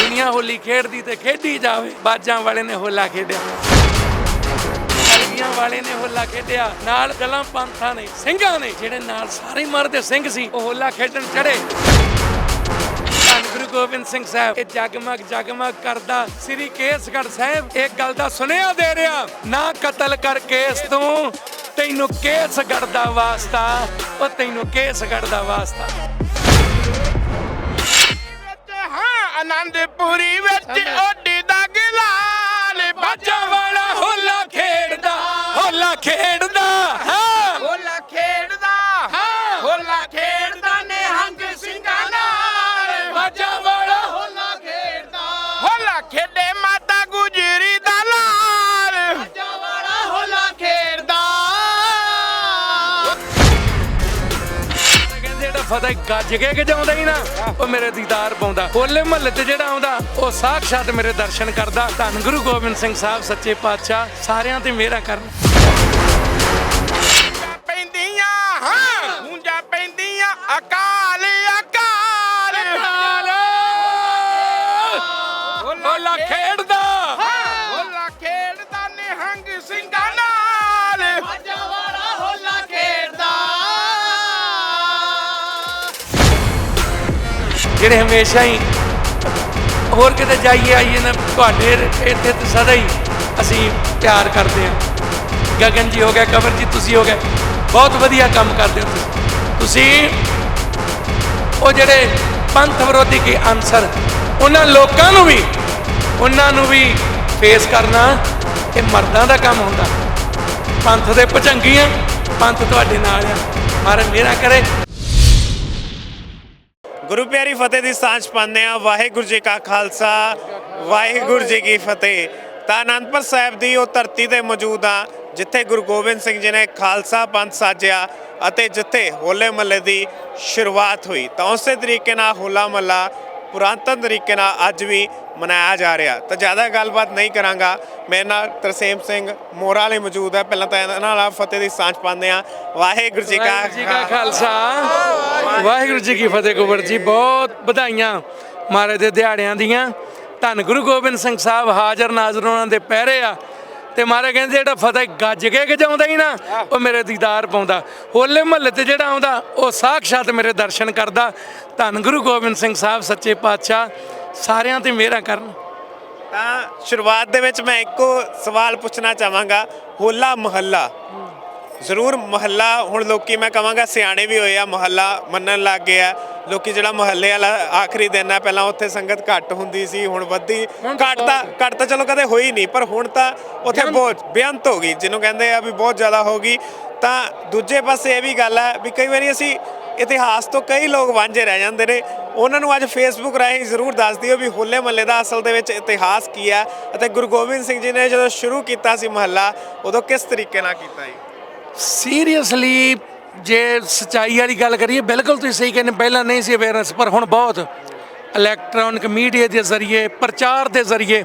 ਦੁਨੀਆ ਹੋਲੀ ਖੇਡਦੀ ਤੇ ਖੇਡੀ ਜਾਵੇ। ਬਾਜਾਂ ਵਾਲੇ ਨੇ ਹੋਲਾ ਖੇਡਿਆ। ਕਲਗੀਆਂ ਵਾਲੇ ਨੇ ਹੋਲਾ ਖੇਡਿਆ। ਨਾਲ ਗਲਾਂ ਪੰਥਾਂ ਨੇ, ਸਿੰਘਾਂ ਨੇ, ਜਿਹੜੇ ਨਾਲ ਸਾਰੇ ਮਰਦੇ ਸਿੰਘ ਸੀ, ਉਹ ਹੋਲਾ ਖੇਡਣ ਚੜੇ। ਗੁਰੂ ਗੋਬਿੰਦ ਸਿੰਘ ਸਾਹਿਬ, ਇਹ ਜਗਮਗ ਜਗਮਗ ਕਰਦਾ ਸ੍ਰੀ ਕੇਸਗੜ੍ਹ ਸਾਹਿਬ। ਇੱਕ ਗੱਲ ਦਾ ਸੁਨੇਹਾ ਦੇ ਰਿਹਾ, ਨਾ ਕਤਲ ਕਰ ਕੇਸ ਤੂੰ, ਤੈਨੂੰ ਕੇਸਗੜ੍ਹ ਦਾ ਵਾਸਤਾ, ਉਹ ਤੈਨੂੰ ਕੇਸਗੜ੍ਹ ਦਾ ਵਾਸਤਾ। ਆਨੰਦਪੁਰੀ ਵਿੱਚ ਓਡੀ ਦਾ ਗਲਾਲ ਬਾਜਾਂ ਵਾਲਾ ਹੋਲਾ ਖੇਡਦਾ ਹੋਲਾ ਖੇਡਦਾ ਹਾਂ। ਹੋਲਾ ਖੇਡਦਾ ਹਾਂ। ਹੋਲਾ ਖੇਡਦਾ ਨਿਹੰਗ ਸਿੰਘਾਂ ਨਾਲ। ਬਾਜਾਂ ਵਾਲਾ ਹੋਲਾ ਖੇਡਦਾ। ਹੋਲਾ ਖੇਡੇ ਫਤਿਹ ਗੱਜ ਕੇ ਗਜਾਉਂਦਾ ਹੀ ਨਾ। ਉਹ ਮੇਰੇ ਦੀਦਾਰ ਪਾਉਂਦਾ। ਹੋਲੇ ਮਹੱਲੇ ਤੇ ਜਿਹੜਾ ਆਉਂਦਾ, ਉਹ ਸਾਖਸ਼ਾਤ ਮੇਰੇ ਦਰਸ਼ਨ ਕਰਦਾ। ਧੰਨ ਗੁਰੂ ਗੋਬਿੰਦ ਸਿੰਘ ਸਾਹਿਬ, ਸੱਚੇ ਪਾਤਸ਼ਾਹ, ਸਾਰਿਆਂ ਤੇ ਮਿਹਰਾਂ ਕਰਨ ਪੈਂਦੀਆਂ, ਹਾਂ! ਗੂੰਜਾਂ ਪੈਂਦੀਆਂ ਅਕਾਲ ਜਿਹੜੇ ਹਮੇਸ਼ਾ ਹੀ ਹੋਰ ਕਿਤੇ ਜਾਈਏ, ਆਈਏ ਨਾ, ਤੁਹਾਡੇ ਇੱਥੇ ਤੇ ਸਦਾ ਹੀ ਅਸੀਂ ਪਿਆਰ ਕਰਦੇ ਹਾਂ। ਗਗਨ ਜੀ ਹੋ ਗਿਆ ਕਮਰ ਜੀ, ਤੁਸੀਂ ਹੋ ਗਏ। ਬਹੁਤ ਵਧੀਆ ਕੰਮ ਕਰਦੇ ਹੋ ਤੁਸੀਂ। ਤੁਸੀਂ ਉਹ ਜਿਹੜੇ ਪੰਥ ਵਿਰੋਧੀ ਕੀ ਅਨਸਰ, ਉਹਨਾਂ ਲੋਕਾਂ ਨੂੰ ਵੀ, ਉਹਨਾਂ ਨੂੰ ਵੀ ਫੇਸ ਕਰਨਾ, ਇਹ ਮਰਦਾਂ ਦਾ ਕੰਮ ਹੁੰਦਾ। ਪੰਥ ਦੇ ਭਜੰਗੀ ਆ ਪੰਥ ਤੁਹਾਡੇ ਨਾਲ ਆ। ਮਾਰੇ ਮੇਰਾ ਕਰੇ। ਗੁਰੂ ਪਿਆਰੀ ਫਤਿਹ ਦੀ ਸਾਂਝ ਪਾਉਂਦੇ ਆ ਵਾਹਿਗੁਰੂ ਜੀ ਕਾ ਖਾਲਸਾ, ਵਾਹਿਗੁਰੂ ਜੀ ਕੀ ਫਤਿਹ। ਤਾਂ ਅਨੰਦਪੁਰ ਸਾਹਿਬ ਦੀ ਉਹ ਧਰਤੀ ਤੇ ਮੌਜੂਦ ਆ ਜਿੱਥੇ ਗੁਰੂ ਗੋਬਿੰਦ ਸਿੰਘ ਜੀ ਨੇ ਖਾਲਸਾ ਪੰਥ ਸਾਜਿਆ ਅਤੇ ਜਿੱਥੇ ਹੋਲੇ ਮਹੱਲੇ ਦੀ ਸ਼ੁਰੂਆਤ ਹੋਈ। ਤਾਂ ਉਸੇ ਤਰੀਕੇ ਨਾਲ ਹੋਲਾ ਮਹੱਲਾ ਪੁਰਾਤਨ ਤਰੀਕੇ ਨਾਲ ਅੱਜ ਵੀ ਮਨਾਇਆ ਜਾ ਰਿਹਾ। ਤਾਂ ਜ਼ਿਆਦਾ ਗੱਲਬਾਤ ਨਹੀਂ ਕਰਾਂਗਾ। ਮੇਰੇ ਨਾਲ ਤਰਸੇਮ ਸਿੰਘ ਮੋਰਾ ਵਾਲੇ ਮੌਜੂਦ ਹੈ। ਪਹਿਲਾਂ ਤਾਂ ਇਹਨਾਂ ਨਾਲ ਫਤਿਹ ਦੀ ਸਾਂਝ ਪਾਉਂਦੇ ਆ ਵਾਹਿਗੁਰੂ ਜੀ ਕਾ ਜੀ ਕਾ ਖਾਲਸਾ। ਵਾਹਿਗੁਰੂ ਜੀ ਕੀ ਫਤਿਹ ਕੁਬਰ ਜੀ। ਬਹੁਤ ਵਧਾਈਆਂ ਮਹਾਰਾਜ ਦੇ ਦਿਹਾੜਿਆਂ ਦੀਆਂ। ਧੰਨ ਗੁਰੂ ਗੋਬਿੰਦ ਸਿੰਘ ਸਾਹਿਬ ਹਾਜ਼ਰ ਨਾਜ਼ਰ ਉਹਨਾਂ ਦੇ ਪਹਿਰੇ ਆ। ਤੇ ਮਹਾਰਾਜ ਕਹਿੰਦੇ ਜਿਹੜਾ ਫਤਿਹ ਗੱਜ ਕੇ ਗਜਾਉਂਦਾ ਹੀ ਨਾ, ਉਹ ਮੇਰੇ ਦੀਦਾਰ ਪਾਉਂਦਾ। ਹੋਲੇ ਮਹੱਲੇ ਤੇ ਜਿਹੜਾ ਆਉਂਦਾ, ਉਹ ਸਾਖਸ਼ਾਤ ਮੇਰੇ ਦਰਸ਼ਨ ਕਰਦਾ। ਧੰਨ ਗੁਰੂ ਗੋਬਿੰਦ ਸਿੰਘ ਸਾਹਿਬ, ਸੱਚੇ ਪਾਤਸ਼ਾਹ, ਸਾਰਿਆਂ ਤੇ ਮਿਹਰਾਂ ਕਰਨ। ਤਾਂ ਸ਼ੁਰੂਆਤ ਦੇ ਵਿੱਚ ਮੈਂ ਇੱਕੋ ਸਵਾਲ ਪੁੱਛਣਾ ਚਾਹਾਂਗਾ, ਹੋਲਾ ਮਹੱਲਾ। ਜ਼ਰੂਰ ਮਹੱਲਾ ਹੁਣ ਲੋਕੀ ਮੈਂ ਕਹਾਂਗਾ ਸਿਆਣੇ ਵੀ ਹੋਏ ਆ ਮਹੱਲਾ ਮੰਨਣ ਲੱਗ ਗਏ ਆ। ਲੋਕੀ ਜਿਹੜਾ ਮਹੱਲੇ ਵਾਲਾ ਆਖਰੀ ਦਿਨ ਆ ਪਹਿਲਾਂ ਉੱਥੇ ਸੰਗਤ ਘੱਟ ਹੁੰਦੀ ਸੀ ਹੁਣ ਵੱਧੀ ਘੱਟ ਤਾਂ ਘੱਟ ਤਾਂ ਚਲੋ ਕਦੇ ਹੋਈ ਨਹੀਂ ਪਰ ਹੁਣ ਤਾਂ ਉੱਥੇ। ਬਹੁਤ ਬੇਅੰਤ ਹੋ ਗਈ ਜਿਹਨੂੰ ਕਹਿੰਦੇ ਆ ਵੀ ਬਹੁਤ ਜ਼ਿਆਦਾ ਹੋ ਗਈ। ਤਾਂ ਦੂਜੇ ਪਾਸੇ ਇਹ ਵੀ ਗੱਲ ਹੈ ਵੀ ਕਈ ਵਾਰੀ ਅਸੀਂ ਇਤਿਹਾਸ ਤੋਂ ਕਈ ਲੋਕ ਵਾਂਝੇ ਰਹਿ ਜਾਂਦੇ ਨੇ। ਉਹਨਾਂ ਨੂੰ ਅੱਜ ਫੇਸਬੁੱਕ ਰਾਹੀਂ ਜ਼ਰੂਰ ਦੱਸ ਦਿਓ ਵੀ ਹੋਲੇ ਮਹੱਲੇ ਦਾ ਅਸਲ ਦੇ ਵਿੱਚ ਇਤਿਹਾਸ ਕੀ ਹੈ ਅਤੇ ਗੁਰੂ ਗੋਬਿੰਦ ਸਿੰਘ ਜੀ ਨੇ ਜਦੋਂ ਸ਼ੁਰੂ ਕੀਤਾ ਸੀ ਮਹੱਲਾ ਉਦੋਂ ਕਿਸ ਤਰੀਕੇ ਨਾਲ ਕੀਤਾ ਜੀ? ਸੀਰੀਅਸਲੀ ਜੇ ਸਚਾਈ ਵਾਲੀ ਗੱਲ ਕਰੀਏ, ਬਿਲਕੁਲ ਤੁਸੀਂ ਸਹੀ ਕਹਿੰਦੇ, ਪਹਿਲਾਂ ਨਹੀਂ ਸੀ ਅਵੇਅਰਨੈਸ ਪਰ ਹੁਣ ਬਹੁਤ ਇਲੈਕਟ੍ਰੋਨਿਕ ਮੀਡੀਆ ਦੇ ਜ਼ਰੀਏ, ਪ੍ਰਚਾਰ ਦੇ ਜ਼ਰੀਏ,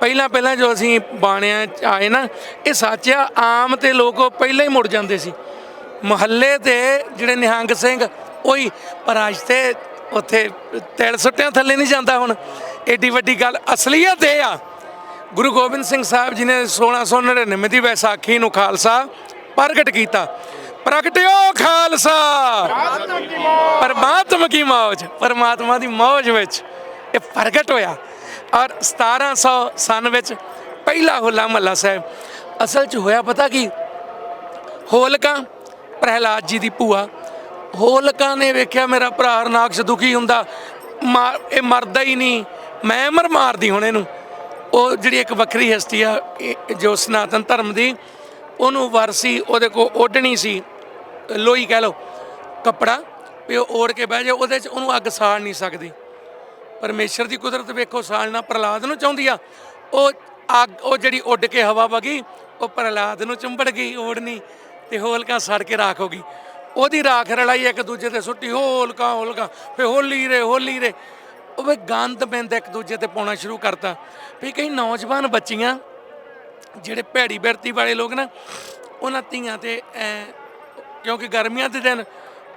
ਪਹਿਲਾਂ ਪਹਿਲਾਂ ਜੋ ਅਸੀਂ ਬਾਣਿਆਂ 'ਚ ਆਏ ਨਾ, ਇਹ ਸੱਚ ਆ, ਆਮ ਤੇ ਲੋਕ ਪਹਿਲਾਂ ਹੀ ਮੁੜ ਜਾਂਦੇ ਸੀ। ਮੁਹੱਲੇ ਤੇ ਜਿਹੜੇ ਨਿਹੰਗ ਸਿੰਘ, ਉਹੀ ਪਰ ਅੱਜ ਤੇ ਉੱਥੇ ਤਿਲ ਸੁੱਟਿਆਂ ਥੱਲੇ ਨਹੀਂ ਜਾਂਦਾ ਹੁਣ। ਏਡੀ ਵੱਡੀ ਗੱਲ, ਅਸਲੀਅਤ ਇਹ ਆ। ਗੁਰੂ ਗੋਬਿੰਦ ਸਿੰਘ ਸਾਹਿਬ ਜੀ ਨੇ 1699 ਦੀ ਵਿਸਾਖੀ ਨੂੰ ਖਾਲਸਾ ਪ੍ਰਗਟ ਕੀਤਾ। ਪ੍ਰਗਟਿਓ ਖਾਲਸਾ। ਪਰਮਾਤਮਾ ਕੀ ਮੌਜ, ਪਰਮਾਤਮਾ ਦੀ ਮੌਜ ਵਿੱਚ ਇਹ ਪ੍ਰਗਟ ਹੋਇਆ। ਔਰ 1700 ਸਨ ਵਿੱਚ ਪਹਿਲਾ ਹੋਲਾ ਮਹੱਲਾ ਸਾਹਿਬ, ਅਸਲ 'ਚ ਹੋਇਆ ਪਤਾ ਕੀ? ਹੋਲਕਾ, ਪ੍ਰਹਿਲਾਦ ਜੀ ਦੀ ਭੂਆ, ਹੋਲਕਾ ਨੇ ਵੇਖਿਆ ਮੇਰਾ ਭਰਾ ਹਰਨਾਕਸ਼ ਦੁਖੀ ਹੁੰਦਾ ਮਾਰ- ਇਹ ਮਰਦਾ ਹੀ ਨਹੀਂ, ਮੈਂ ਮਰ ਮਾਰਦੀ ਹੁਣ ਇਹਨੂੰ। ਉਹ ਜਿਹੜੀ ਇੱਕ ਵੱਖਰੀ ਹਸਤੀ ਆ ਜੋ ਸਨਾਤਨ ਧਰਮ ਦੀ ਉਹਨੂੰ ਵਰਸੀ ਉਹਦੇ ਕੋ ਓਢਣੀ ਸੀ। ਲੋਈ ਕਹਿ ਲਓ, ਕੱਪੜਾ, ਵੀ ਉਹ ਓੜ ਕੇ ਬਹਿ ਜਾ ਉਹਦੇ 'ਚ ਉਹਨੂੰ ਅੱਗ ਸਾੜ ਨਹੀਂ ਸਕਦੀ। ਪਰਮੇਸ਼ਰ ਦੀ ਕੁਦਰਤ ਵੇਖੋ ਸਾਲਣਾ ਪ੍ਰਹਲਾਦ ਨੂੰ ਚਾਹੁੰਦੀ ਆ। ਉਹ ਅੱਗ, ਉਹ ਜਿਹੜੀ ਉੱਡ ਕੇ ਹਵਾ ਵਗੀ, ਉਹ ਪ੍ਰਹਲਾਦ ਨੂੰ ਚੁੰਬੜ ਗਈ ਓੜਨੀ ਤੇ ਹੋਲਕਾ ਸੜ ਕੇ ਰਾਖ ਹੋ ਗਈ। ਉਹਦੀ ਰਾਖ ਰਲਾਈ ਇੱਕ ਦੂਜੇ ਤੇ ਸੁੱਟੀ, ਹੋਲਕਾ ਹੋਲਕਾ, ਫੇ ਹੋਲੀ ਰੇ ਹੋਲੀ ਰੇ। ਉਹ ਵੀ ਗੰਦ ਬਿੰਦ ਇੱਕ ਦੂਜੇ ਤੇ ਪਾਉਣਾ ਸ਼ੁਰੂ ਕਰਤਾ। ਵੀ ਕਈ ਨੌਜਵਾਨ ਬੱਚੀਆਂ ਜਿਹੜੇ ਭੈੜੀ ਬਿਰਤੀ ਵਾਲੇ ਲੋਕ ਨਾ, ਉਹਨਾਂ ਧੀਆਂ ਤੇ ਐਂ, ਕਿਉਂਕਿ ਗਰਮੀਆਂ ਦੇ ਦਿਨ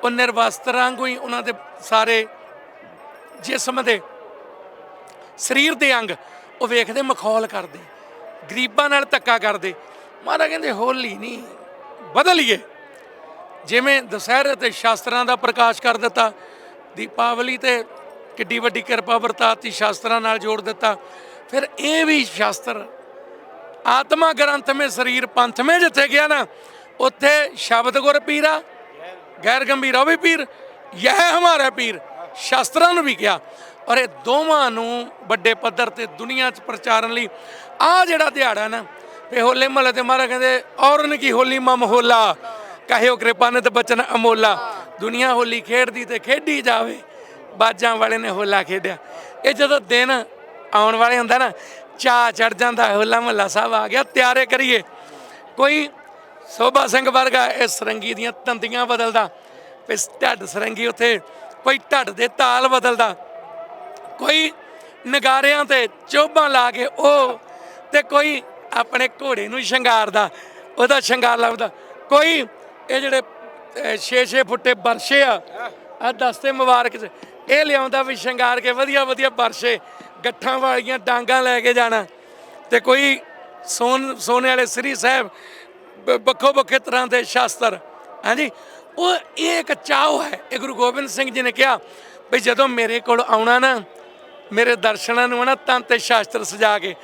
ਉਹ ਨਿਰਵਸਤਰ ਵਾਂਗੂ ਹੀ ਉਹਨਾਂ ਦੇ ਸਾਰੇ ਜਿਸਮ ਦੇ ਸਰੀਰ ਦੇ ਅੰਗ, ਉਹ ਵੇਖਦੇ ਮਖੌਲ ਕਰਦੇ, ਗਰੀਬਾਂ ਨਾਲ ਧੱਕਾ ਕਰਦੇ। ਮਹਾਰਾਜ ਕਹਿੰਦੇ, ਹੋਲੀ ਨਹੀਂ ਬਦਲੀਏ। ਜਿਵੇਂ ਦੁਸਹਿਰੇ ਤੇ ਸ਼ਾਸਤਰਾਂ ਦਾ ਪ੍ਰਕਾਸ਼ ਕਰ ਦਿੱਤਾ, ਦੀਪਾਵਲੀ ਤੇ ਕਿੱਡੀ ਵੱਡੀ ਕਿਰਪਾ ਵਰਤਾਤੀ ਸ਼ਾਸਤਰਾਂ ਨਾਲ ਜੋੜ ਦਿੱਤਾ, ਫਿਰ ਇਹ ਵੀ ਸ਼ਾਸਤਰ ਆਤਮਾ ਗ੍ਰੰਥ ਮੇ ਸਰੀਰ ਪੰਥ ਮੇ ਜਿੱਥੇ ਗਿਆ ਨਾ, ਉੱਥੇ ਸ਼ਬਦ ਗੁਰ ਪੀਰਾ ਗੈਰ ਗੰਭੀਰ, ਉਹ ਵੀ ਪੀਰ, ਯਹ ਹਮਾਰਾ ਪੀਰ, ਸ਼ਾਸਤਰਾਂ ਨੂੰ ਵੀ ਕਿਹਾ। ਔਰ ਇਹ ਦੋਵਾਂ ਨੂੰ ਵੱਡੇ ਪੱਧਰ ਤੇ ਦੁਨੀਆ 'ਚ ਪ੍ਰਚਾਰਨ ਲਈ ਆ ਜਿਹੜਾ ਦਿਹਾੜਾ ਨਾ, ਤੇ ਹੋਲੇ ਮਹੱਲੇ ਤੇ ਮਹਾਰਾਜ ਕਹਿੰਦੇ ਔਰਨ ਕੀ ਹੋਲੀ ਮਮ ਹੋਲਾ, ਕਹੇ ਕਹਿਓ ਕਿਰਪਾ ਨਿਤ ਬਚਨ ਅਮੋਲਾ। ਦੁਨੀਆ ਹੋਲੀ ਖੇਡਦੀ ਤੇ ਖੇਡੀ ਜਾਵੇ, ਬਾਜਾਂ ਵਾਲੇ ਨੇ ਹੋਲਾ ਖੇਡਿਆ। ਇਹ ਜਦੋਂ ਦਿਨ ਆਉਣ ਵਾਲੇ ਹੁੰਦਾ ਨਾ ਚਾ ਚੜ ਜਾਂਦਾ, ਹੋਲਾ ਮਹੱਲਾ ਸਾਹਿਬ ਆ ਗਿਆ, ਤਿਆਰੇ ਕਰੀਏ। ਕੋਈ ਸੋਭਾ ਸਿੰਘ ਵਰਗਾ ਇਹ ਸਰੰਗੀ ਦੀਆਂ ਤੰਦੀਆਂ ਬਦਲਦਾ ਤੇ ਢੱਡ ਸਰੰਗੀ ਉੱਥੇ, ਕੋਈ ਢੱਡ ਦੇ ਤਾਲ ਬਦਲਦਾ, ਕੋਈ ਨਗਾਰਿਆਂ ਤੇ ਚੋਬਾਂ ਲਾ ਕੇ ਉਹ ਤੇ ਕੋਈ ਆਪਣੇ ਘੋੜੇ ਨੂੰ ਸ਼ਿੰਗਾਰਦਾ, ਉਹਦਾ ਸ਼ਿੰਗਾਰ ਲੱਭਦਾ ਕੋਈ ਇਹ ਜਿਹੜੇ 6-6 ਫੁੱਟੇ ਬਰਸ਼ੇ ਆ ਆ ਦਸਤੇ ਮੁਬਾਰਕ ਚ, ਇਹ ਲਿਆਉਂਦਾ ਵੀ ਸ਼ਿੰਗਾਰ ਕੇ ਵਧੀਆ ਵਧੀਆ ਬਰਸ਼ੇ। ਗੱਠਾਂ ਵਾਲੀਆਂ ਡਾਂਗਾਂ ਲੈ ਕੇ ਜਾਣਾ। ਤੇ ਕੋਈ ਸੋਨ, ਸੋਨੇ ਵਾਲੇ ਸ੍ਰੀ ਸਾਹਿਬ ਬ- ਵੱਖੋ ਵੱਖੇ ਤਰ੍ਹਾਂ ਦੇ ਸ਼ਾਸਤਰ। ਹਾਂਜੀ? ਉਹ, ਇਹ ਇੱਕ ਚਾਹ ਹੈ। ਇਹ ਗੁਰੂ ਗੋਬਿੰਦ ਸਿੰਘ ਜੀ ਨੇ ਕਿਹਾ ਵੀ ਜਦੋਂ ਮੇਰੇ ਕੋਲ ਆਉਣਾ ਨਾ, ਮੇਰੇ ਦਰਸ਼ਨਾਂ ਨੂੰ ਨਾ, ਤਨ ਤੇ ਸ਼ਾਸਤਰ ਸਜਾ ਕੇ